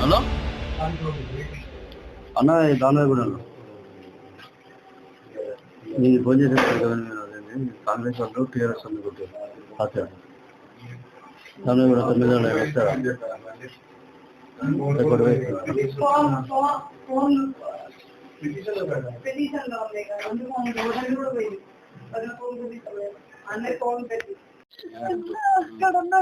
Hello? అన్న దానగూడలో నేను phone చేసాను కాంగ్రెస్ వాళ్ళు టీఆర్ఎస్ వాళ్ళు కొట్టారు. దానగూడ తొమ్మిది వందల వస్తారా పిటిషన్లో కూడా పోయింది. అక్కడ ఉన్న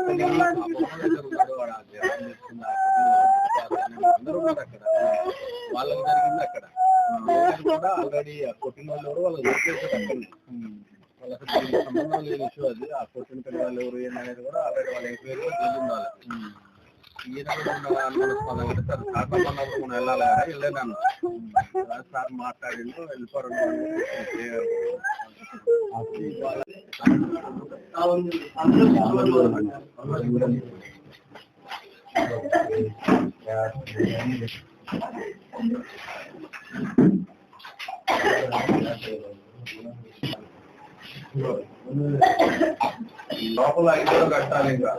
వాళ్ళకి జరిగింది అక్కడ కూడా ఆల్రెడీ ఆ కొట్టిన వాళ్ళు ఎవరు వాళ్ళకి దొరికేసారు అక్కడనే వాళ్ళకి సంబంధం లేని ఇష్యూ అది ఆ కొట్టిన పిల్లలు ఎవరు ఏంటనేది కూడా ఆల్రెడీ వాళ్ళ ఎంక్వైరీ తెలిసింది వాళ్ళకి ఈయన కూడా ఉన్న అనుమానాస్పదంగా అంటే సార్ సార్ అన్నప్పుడు మనం వెళ్ళాలి కదా వెళ్ళాను సార్ మాట్లాడిండు వెళ్ళిపోరు లోపల ఐదు కట్టాలి ఇంకా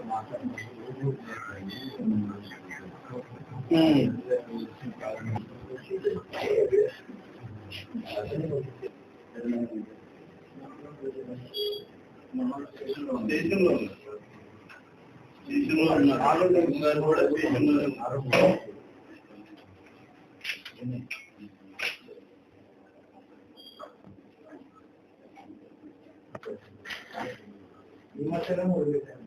விமர்சனம் ஒரு விதம்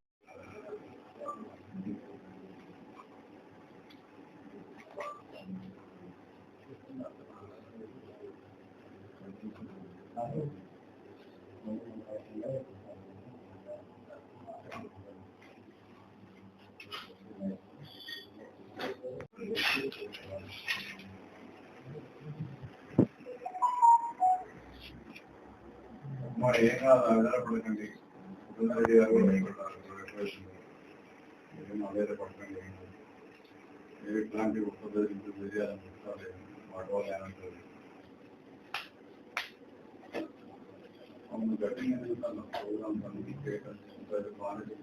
కాదు ఆధారపడకండి రెడ్డి గారు కూడా భయపడ్డారు రిక్వెస్ట్ ఏం ఆధారపడకండి మీరు ఇట్లాంటి ఒక్కరి ఇంటి తెలియాలని చెప్తారు వాటి వల్ల ఏమంటారు అవును గట్టిగా చెప్తాను ప్రోగ్రామ్ పనికి కేటాయించారు బాగానే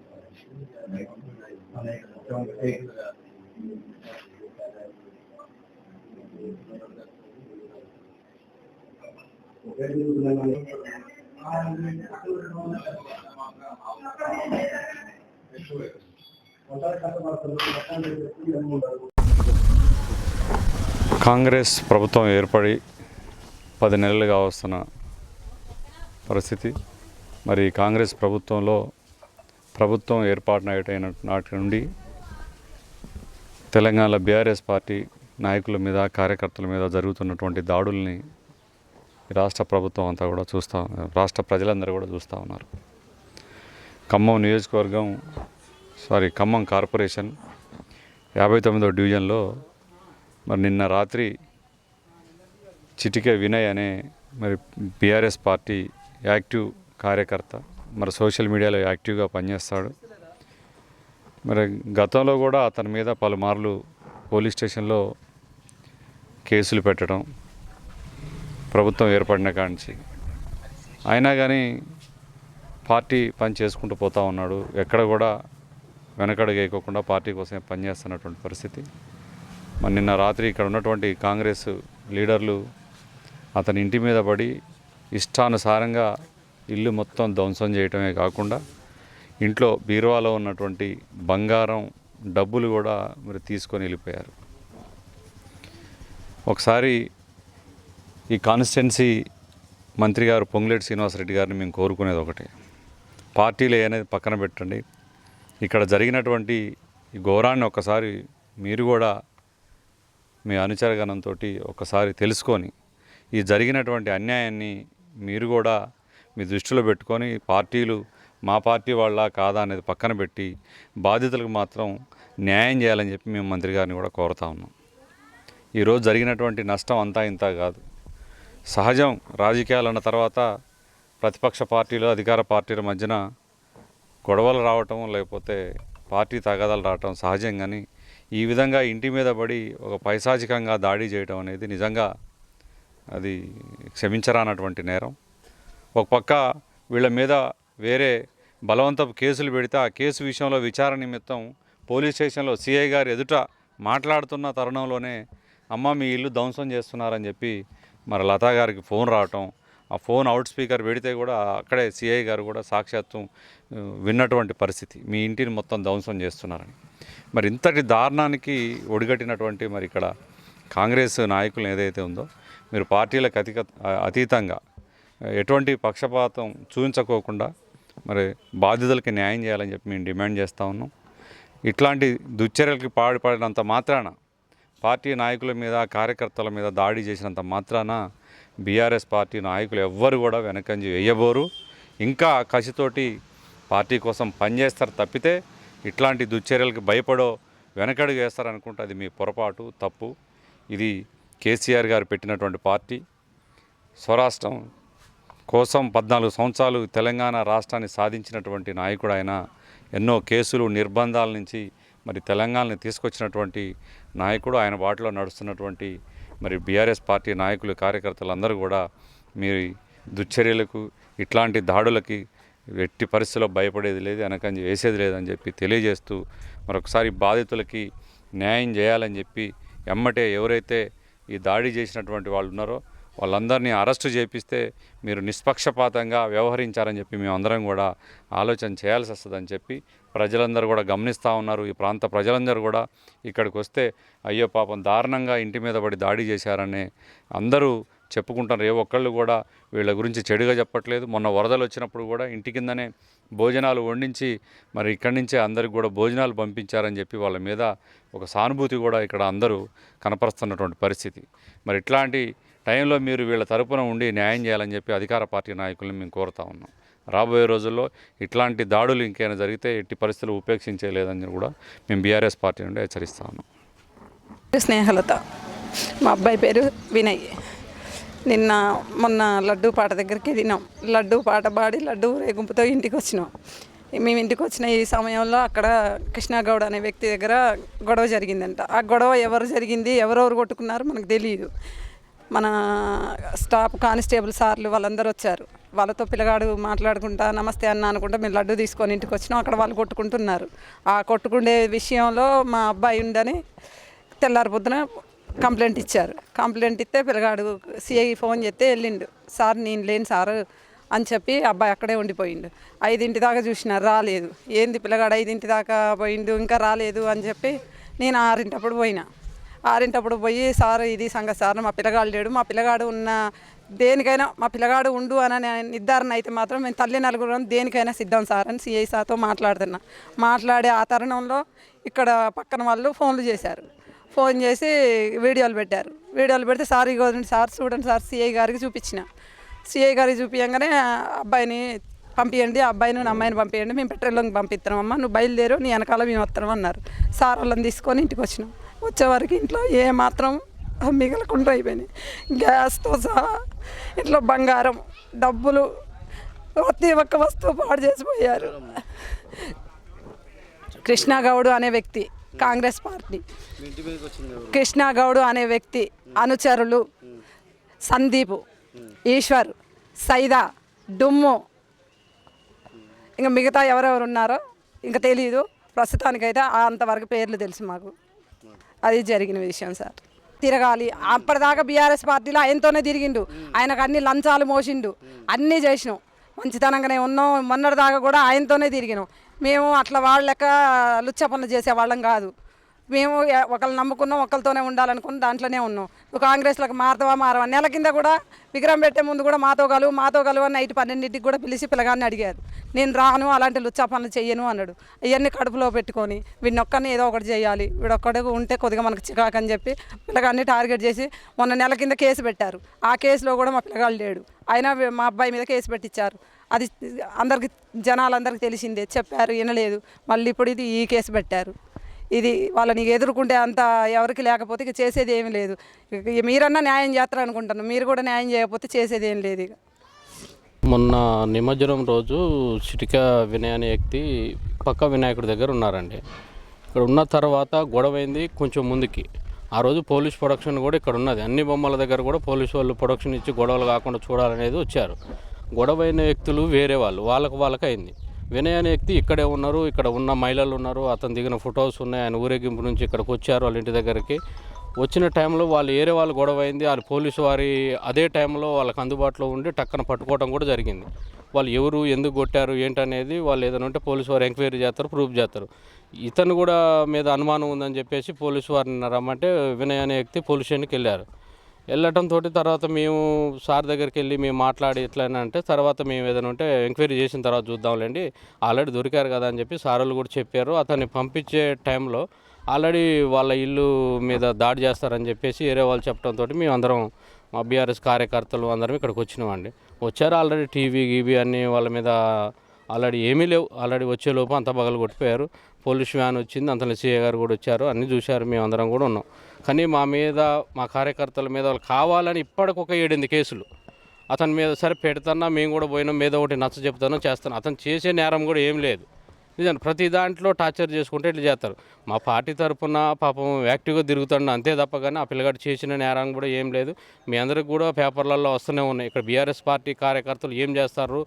కాంగ్రెస్ ప్రభుత్వం ఏర్పడి పది నెలలుగా వస్తున్న పరిస్థితి. మరి కాంగ్రెస్ ప్రభుత్వంలో ప్రభుత్వం ఏర్పాటునైన నాటి నుండి తెలంగాణ బీఆర్ఎస్ పార్టీ నాయకుల మీద కార్యకర్తల మీద జరుగుతున్నటువంటి దాడుల్ని రాష్ట్ర ప్రభుత్వం అంతా కూడా చూస్తూ రాష్ట్ర ప్రజలందరూ కూడా చూస్తూ ఉన్నారు. ఖమ్మం నియోజకవర్గం సారీ ఖమ్మం కార్పొరేషన్ యాభై తొమ్మిదో డివిజన్లో మరి నిన్న రాత్రి చిటికే వినయ్ అనే మరి బీఆర్ఎస్ పార్టీ యాక్టివ్ కార్యకర్త మరి సోషల్ మీడియాలో యాక్టివ్గా పనిచేస్తాడు. మరి గతంలో కూడా అతని మీద పలుమార్లు పోలీస్ స్టేషన్లో కేసులు పెట్టడం ప్రభుత్వం ఏర్పడిన కాంచి అయినా కానీ పార్టీ పని చేసుకుంటూ పోతా ఉన్నాడు. ఎక్కడ కూడా వెనకడుగేయకోకుండా పార్టీ కోసమే పనిచేస్తున్నటువంటి పరిస్థితి. మరి నిన్న రాత్రి ఇక్కడ ఉన్నటువంటి కాంగ్రెస్ లీడర్లు అతని ఇంటి మీద పడి ఇష్టానుసారంగా ఇల్లు మొత్తం ధ్వంసం చేయటమే కాకుండా ఇంట్లో బీరువాలో ఉన్నటువంటి బంగారం డబ్బులు కూడా మరి తీసుకొని వెళ్ళిపోయారు. ఒకసారి ఈ కాన్స్టిట్యున్సీ మంత్రి గారు పొంగులేటి శ్రీనివాసరెడ్డి గారిని మేము కోరుకునేది ఒకటి. పార్టీలు అనేది పక్కన పెట్టండి. ఇక్కడ జరిగినటువంటి ఈ ఘోరాన్ని ఒక్కసారి మీరు కూడా మీ అనుచరగణంతో ఒకసారి తెలుసుకొని ఈ జరిగినటువంటి అన్యాయాన్ని మీరు కూడా మీ దృష్టిలో పెట్టుకొని పార్టీలు మా పార్టీ వాళ్ళ కాదా అనేది పక్కన పెట్టి బాధితులకు మాత్రం న్యాయం చేయాలని చెప్పి మేము మంత్రి గారిని కూడా కోరుతా ఉన్నాం. ఈరోజు జరిగినటువంటి నష్టం అంతా ఇంత కాదు. సహజం. రాజకీయాలు అన్న తర్వాత ప్రతిపక్ష పార్టీలు అధికార పార్టీల మధ్యన గొడవలు రావటం లేకపోతే పార్టీ తగాదాలు రావటం సహజం. కానీ ఈ విధంగా ఇంటి మీద పడి ఒక పైశాచికంగా దాడి చేయడం అనేది నిజంగా అది క్షమించరానటువంటి నేరం. ఒక పక్క వీళ్ళ మీద వేరే బలవంతపు కేసులు పెడితే ఆ కేసు విషయంలో విచారణ నిమిత్తం పోలీస్ స్టేషన్లో సిఐ గారు ఎదుట మాట్లాడుతున్న తరుణంలోనే అమ్మ మీ ఇల్లు ధ్వంసం చేస్తున్నారని చెప్పి మరి లతా గారికి ఫోన్ రావటం ఆ ఫోన్ అవుట్ స్పీకర్ పెడితే కూడా అక్కడే సిఐ గారు కూడా సాక్షాత్తు విన్నటువంటి పరిస్థితి. మీ ఇంటిని మొత్తం ధ్వంసం చేస్తున్నారని. మరి ఇంతటి దారుణానికి ఒడిగట్టినటువంటి మరి ఇక్కడ కాంగ్రెస్ నాయకులు ఏదైతే ఉందో మీరు పార్టీలకు అతిక అతీతంగా ఎటువంటి పక్షపాతం చూపించుకోకుండా మరి బాధితులకి న్యాయం చేయాలని చెప్పి మేము డిమాండ్ చేస్తూ ఉన్నాం. ఇట్లాంటి దుశ్చర్యలకి పాడుపడినంత మాత్రాన పార్టీ నాయకుల మీద కార్యకర్తల మీద దాడి చేసినంత మాత్రాన బీఆర్ఎస్ పార్టీ నాయకులు ఎవ్వరు కూడా వెనకంజి వేయబోరు. ఇంకా కసితోటి పార్టీ కోసం పనిచేస్తారు తప్పితే ఇట్లాంటి దుశ్చర్యలకు భయపడో వెనకడుగు వేస్తారనుకుంటే అది మీ పొరపాటు తప్పు. ఇది కేసీఆర్ గారు పెట్టినటువంటి పార్టీ. స్వరాష్ట్రం కోసం పద్నాలుగు సంవత్సరాలు తెలంగాణ రాష్ట్రాన్ని సాధించినటువంటి నాయకుడు ఆయన. ఎన్నో కేసులు నిర్బంధాల నుంచి మరి తెలంగాణని తీసుకొచ్చినటువంటి నాయకుడు ఆయన బాటలో నడుస్తున్నటువంటి మరి బీఆర్ఎస్ పార్టీ నాయకులు కార్యకర్తలు అందరూ కూడా మీ దుశ్చర్యలకు ఇట్లాంటి దాడులకి ఎట్టి పరిస్థితుల్లో భయపడేది లేదు వెనకంజ వేసేది లేదని చెప్పి తెలియజేస్తూ మరొకసారి బాధితులకి న్యాయం చేయాలని చెప్పి ఎమ్మటే ఎవరైతే ఈ దాడి చేసినటువంటి వాళ్ళు ఉన్నారో వాళ్ళందరినీ అరెస్టు చేపిస్తే మీరు నిష్పక్షపాతంగా వ్యవహరించారని చెప్పి మేమందరం కూడా ఆలోచన చేయాల్సి వస్తుందని చెప్పి ప్రజలందరూ కూడా గమనిస్తూ ఉన్నారు. ఈ ప్రాంత ప్రజలందరూ కూడా ఇక్కడికి వస్తే అయ్యో పాపం దారుణంగా ఇంటి మీద పడి దాడి చేశారని అందరూ చెప్పుకుంటారు ఏ ఒక్కళ్ళు కూడా వీళ్ళ గురించి చెడుగా చెప్పట్లేదు. మొన్న వరదలు వచ్చినప్పుడు కూడా ఇంటి కిందనే భోజనాలు వండించి మరి ఇక్కడి నుంచే అందరికి కూడా భోజనాలు పంపించారని చెప్పి వాళ్ళ మీద ఒక సానుభూతి కూడా ఇక్కడ అందరూ కనపరుస్తున్నటువంటి పరిస్థితి. మరి ఇట్లాంటి టైంలో మీరు వీళ్ళ తరపున ఉండి న్యాయం చేయాలని చెప్పి అధికార పార్టీ నాయకులను మేము కోరుతా ఉన్నాం. రాబోయే రోజుల్లో ఇట్లాంటి దాడులు ఇంకేమైనా జరిగితే ఎట్టి పరిస్థితులు ఉపేక్షించలేదని కూడా మేము బీఆర్ఎస్ పార్టీ నుండి హెచ్చరిస్తా ఉన్నాం. స్నేహలత మా అబ్బాయి పేరు వినయ్. నిన్న మొన్న లడ్డూ పాట దగ్గరికి వెళ్ళినాం. లడ్డూ పాట పాడి లడ్డూ రేగుంపుతో ఇంటికి వచ్చినాం. మేము ఇంటికి వచ్చిన ఈ సమయంలో అక్కడ కృష్ణాగౌడ్ అనే వ్యక్తి దగ్గర గొడవ జరిగిందంట. ఆ గొడవ ఎవరు జరిగింది ఎవరెవరు కొట్టుకున్నారు మనకు తెలియదు మన స్టాఫ్ కానిస్టేబుల్ సార్లు వాళ్ళందరూ వచ్చారు. వాళ్ళతో పిల్లగాడు మాట్లాడుకుంటా నమస్తే అన్న అనుకుంటా మేము లడ్డు తీసుకొని ఇంటికి వచ్చినాం. అక్కడ వాళ్ళు కొట్టుకుంటున్నారు. ఆ కొట్టుకునే విషయంలో మా అబ్బాయి ఉండని తెల్లారి పొద్దున కంప్లైంట్ ఇచ్చారు. కంప్లైంట్ ఇస్తే పిల్లగాడు సిఐ ఫోన్ చేస్తే వెళ్ళిండు. సార్ నేను లేను సార్ అని చెప్పి అబ్బాయి అక్కడే ఉండిపోయిండు. ఐదింటి దాకా చూసినారు రాలేదు. ఏంది పిల్లగాడు ఐదింటి దాకా పోయిండు ఇంకా రాలేదు అని చెప్పి నేను ఆరింటప్పుడు పోయినా. ఆరింటప్పుడు పోయి సార్ ఇది సంగతి సార్ మా పిల్లగాడు లేడు. మా పిల్లగాడు ఉన్న దేనికైనా మా పిల్లగాడు ఉండు అని నిర్ధారణ అయితే మాత్రం మేము తల్లి నలుగురం దేనికైనా సిద్ధం సార్ అని సిఐ సార్తో మాట్లాడుతున్నా. మాట్లాడే ఆ తరుణంలో ఇక్కడ పక్కన వాళ్ళు ఫోన్లు చేశారు. ఫోన్ చేసి వీడియోలు పెట్టారు. వీడియోలు పెడితే సార్ ఇగో సార్ చూడండి సార్ సిఐ గారికి చూపించిన. సిఐ గారికి చూపించగానే అబ్బాయిని పంపించండి అబ్బాయిని అమ్మాయిని పంపించండి మేము పెట్రోల్లోకి పంపిస్తున్నామమ్మా నువ్వు బయలుదేరు నీ వెనకాల మేము వస్తున్నాం అన్నారు. సార్ వాళ్ళని తీసుకొని ఇంటికి వచ్చినాం. వచ్చేవరకు ఇంట్లో ఏ మాత్రం మిగలకుండా అయిపోయినాయి. గ్యాస్తో సహా ఇంట్లో బంగారం డబ్బులు ప్రతి ఒక్క వస్తువు పాడు చేసిపోయారు. కృష్ణాగౌడు అనే వ్యక్తి కాంగ్రెస్ పార్టీ. కృష్ణాగౌడు అనే వ్యక్తి అనుచరులు సందీపు ఈశ్వర్ సైదా డుమ్ము. ఇంకా మిగతా ఎవరెవరు ఉన్నారో ఇంకా తెలియదు ప్రస్తుతానికైతే ఆ అంతవరకు పేర్లు తెలుసు మాకు. అది జరిగిన విషయం సార్. తిరగాలి. అప్పటిదాకా బీఆర్ఎస్ పార్టీలో ఆయనతోనే తిరిగిండు. ఆయనకు అన్ని లంచాలు మోసిండు. అన్నీ చేసినాం. మంచితనంగానే ఉన్నాం. మొన్నటిదాకా కూడా ఆయనతోనే తిరిగినాం. మేము అట్లా వాళ్ళ లెక్క లుచ్చ పనులు చేసేవాళ్ళం కాదు. మేము ఒకళ్ళు నమ్ముకున్నాం ఒకరితోనే ఉండాలనుకుని దాంట్లోనే ఉన్నాం. నువ్వు కాంగ్రెస్లోకి మారతావా మారవా? నెల కింద కూడా విగ్రహం పెట్టే ముందు కూడా మాతో కలువు మాతో కలువు అని నైట్ పన్నెండింటికి కూడా పిలిచి పిల్లగాన్ని అడిగారు. నేను రాను అలాంటి లుచ్చా పనులు చెయ్యను అన్నాడు. అవన్నీ కడుపులో పెట్టుకొని వీడినొక్కడిని ఏదో ఒకటి చేయాలి. వీడొక్కడే ఉంటే కొద్దిగా మనకు చికాకు అని చెప్పి పిల్లగాన్ని టార్గెట్ చేసి మొన్న నెల కింద కేసు పెట్టారు. ఆ కేసులో కూడా మా పిల్లగాడు లేడు. అయినా మా అబ్బాయి మీద కేసు పెట్టించారు. అది అందరికి జనాలందరికీ తెలిసిందే చెప్పారు వినలేదు. మళ్ళీ ఇప్పుడు ఇది ఈ కేసు పెట్టారు. ఇది వాళ్ళని ఎదుర్కొంటే అంత ఎవరికి లేకపోతే ఇక చేసేది ఏమీ లేదు. ఇక మీరన్నా న్యాయం చేస్తారు అనుకుంటాను మీరు కూడా న్యాయం చేయకపోతే చేసేది ఏం లేదు ఇక. మొన్న నిమజ్జనం రోజు చిటిక వినయ అనే వ్యక్తి పక్క వినాయకుడి దగ్గర ఉన్నారండి. ఇక్కడ ఉన్న తర్వాత గొడవైంది కొంచెం ముందుకి. ఆ రోజు పోలీస్ ప్రొడక్షన్ కూడా ఇక్కడ ఉన్నది. అన్ని బొమ్మల దగ్గర కూడా పోలీసు వాళ్ళు ప్రొడక్షన్ ఇచ్చి గొడవలు కాకుండా చూడాలనేది వచ్చారు. గొడవైన వ్యక్తులు వేరే వాళ్ళు. వాళ్ళకు వాళ్ళకైంది వినయ్ అనే వ్యక్తి ఇక్కడే ఉన్నారు ఇక్కడ ఉన్న మహిళలు ఉన్నారు అతను దిగిన ఫొటోస్ ఉన్నాయి ఆయన ఊరేగింపు నుంచి ఇక్కడికి వచ్చారు వాళ్ళ ఇంటి దగ్గరికి. వచ్చిన టైంలో వాళ్ళు ఏరే వాళ్ళు గొడవ అయింది వాళ్ళు పోలీసు వారి అదే టైంలో వాళ్ళకి అందుబాటులో ఉండి టక్కన పట్టుకోవడం కూడా జరిగింది. వాళ్ళు ఎవరు ఎందుకు కొట్టారు ఏంటనేది వాళ్ళు ఏదైనా ఉంటే పోలీసు వారు ఎంక్వైరీ చేస్తారు ప్రూఫ్ చేస్తారు. ఇతను కూడా మీద అనుమానం ఉందని చెప్పేసి పోలీసు వారిని రమ్మంటే వినయ్ అనే వ్యక్తి పోలీస్ స్టేషన్కి వెళ్ళారు. వెళ్ళటంతో తర్వాత మేము సార్ దగ్గరికి వెళ్ళి మేము మాట్లాడి ఎట్లా అంటే తర్వాత మేము ఏదైనా ఉంటే ఎంక్వైరీ చేసిన తర్వాత చూద్దాంలేండి. ఆల్రెడీ దొరికారు కదా అని చెప్పి సార్ వాళ్ళు కూడా చెప్పారు. అతన్ని పంపించే టైంలో ఆల్రెడీ వాళ్ళ ఇల్లు మీద దాడి చేస్తారని చెప్పేసి వేరే వాళ్ళు చెప్పడంతో మేము అందరం మా బీఆర్ఎస్ కార్యకర్తలు అందరం ఇక్కడికి వచ్చినామండి. వచ్చారు ఆల్రెడీ టీవీ గీవీ అన్నీ వాళ్ళ మీద ఆల్రెడీ ఏమీ లేవు. ఆల్రెడీ వచ్చే లోపు అంతా పగలు కొట్టిపోయారు. పోలీస్ వ్యాన్ వచ్చింది అంతలో సీఏ గారు కూడా వచ్చారు. అన్నీ చూశారు మేము అందరం కూడా ఉన్నాం. కానీ మా మీద మా కార్యకర్తల మీద వాళ్ళు కావాలని ఇప్పటికి ఒక కేసులు. అతని మీద సరే పెడతానా మేము కూడా పోయినాం మీద ఒకటి నచ్చ చెప్తాను చేస్తాను. అతను చేసే నేరం కూడా ఏం లేదు. నిజంగా ప్రతి దాంట్లో టార్చర్ చేసుకుంటే ఇట్లా చేస్తారు. మా పార్టీ తరపున పాపం యాక్టివ్గా తిరుగుతాడు అంతే తప్ప కానీ ఆ పిల్లగాడు చేసిన నేరం కూడా ఏం లేదు. మీ అందరికి కూడా పేపర్లలో వస్తూనే ఉన్నాయి. ఇక్కడ బీఆర్ఎస్ పార్టీ కార్యకర్తలు ఏం చేస్తారు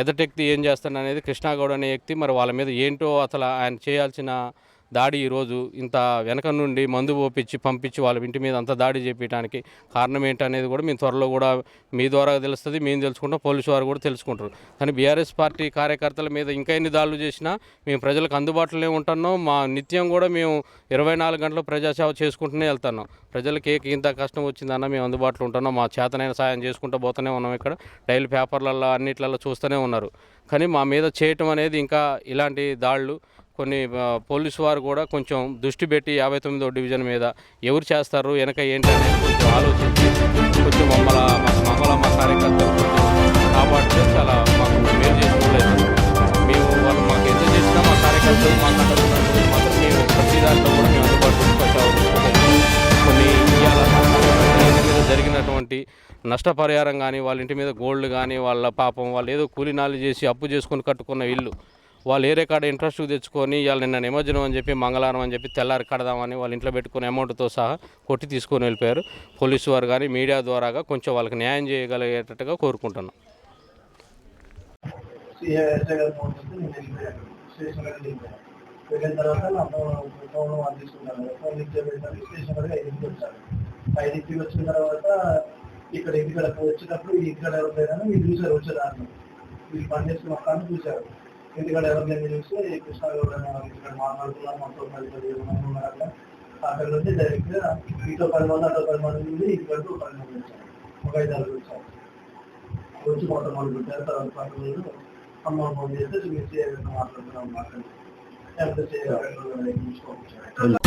ఎదటి వ్యక్తి ఏం చేస్తాడు అనేది కృష్ణాగౌడ్ అనే వ్యక్తి మరి వాళ్ళ మీద ఏంటో అసలు ఆయన చేయాల్సిన దాడి ఈరోజు ఇంత వెనక నుండి మందు పోపించి పంపించి వాళ్ళ ఇంటి మీద అంత దాడి చేపించడానికి కారణం ఏంటనేది కూడా మేము త్వరలో కూడా మీ ద్వారా తెలుస్తుంది మేము తెలుసుకుంటాం పోలీసు వారు కూడా తెలుసుకుంటారు. కానీ బీఆర్ఎస్ పార్టీ కార్యకర్తల మీద ఇంకా ఎన్ని దాడులు చేసినా మేము ప్రజలకు అందుబాటులోనే ఉంటున్నాం. మా నిత్యం కూడా మేము ఇరవై నాలుగు గంటలు ప్రజాసేవ చేసుకుంటూనే వెళ్తున్నాం. ప్రజలకి ఏ ఇంత కష్టం వచ్చిందన్న మేము అందుబాటులో ఉంటున్నాం. మా చేతనైన సాయం చేసుకుంటూ పోతూనే ఉన్నాం ఇక్కడ. డైలీ పేపర్లలో అన్నిట్లలో చూస్తూనే ఉన్నారు. కానీ మా మీద చేయటం అనేది ఇంకా ఇలాంటి దాడులు కొన్ని ఆ, పోలీసు వారు కూడా కొంచెం దృష్టి పెట్టి యాభై తొమ్మిదో డివిజన్ మీద ఎవరు చేస్తారు వెనక ఏంటి అనేది కొంచెం ఆలోచించి కొంచెం మమ్మల మమ్మల మా కార్యకర్తలు కాపాడితే చాలా మాకు మేలు చేసుకోలేదు మేము వాళ్ళు మాకు ఎంత చేసినా మా కార్యకర్తలు మా అంటున్నారు మాత్రం మేము ప్రతి దాంట్లో కూడా మేము అందుబాటులో పెట్టాలి కొన్ని ఇవాళ మీద జరిగినటువంటి నష్టపరిహారం కానీ వాళ్ళ ఇంటి మీద గోల్డ్ కానీ వాళ్ళ పాపం వాళ్ళు ఏదో కూలీనాలు చేసి అప్పు చేసుకొని కట్టుకున్న ఇల్లు వాళ్ళు ఏరే కాడ ఇంట్రెస్ట్ తెచ్చుకొని ఇవాళ నిన్న నిమజ్జనం అని చెప్పి మంగళవారం అని చెప్పి తెల్లారి కడదామని వాళ్ళ ఇంట్లో పెట్టుకున్న అమౌంట్తో సహా కొట్టి తీసుకొని వెళ్ళిపోయారు. పోలీసు వారు కానీ మీడియా ద్వారాగా కొంచెం వాళ్ళకి న్యాయం చేయగలిగేటట్టుగా కోరుకుంటున్నాం. వెళ్ళిన తర్వాత ఫోన్ వాళ్ళు ఫోన్ స్టేషన్ ఐదింటికి ఐదింటికి వచ్చిన తర్వాత ఇక్కడ ఇక్కడ వచ్చినప్పుడు ఇక్కడ ఎవరు వీళ్ళు చూసారు వచ్చేదాన్ని. వీళ్ళు పని చేస్తున్న చూశారు. ఇంటికాడ ఎవరు లేని చూస్తే కృష్ణాగౌడ్ అనే వాళ్ళు ఇక్కడ మాట్లాడుతున్నారు మొత్తం పది పదిహేను మంది ఉన్నారు అక్కడ అక్కడ నుంచి డైరెక్ట్గా ఇటో పది మంది అటో పది మంది ఉంది ఇక్కడ పది మంది వచ్చారు ఒక ఐదు ఆరు వచ్చారు వచ్చి మొత్తం మొదలు పెట్టారు తర్వాత పనులు అమ్మ ఫోన్ చేస్తే మీరు చేయాలని మాట్లాడుతున్నాం మాట్లాడి ఎంత చేయాలి చూసుకోవచ్చు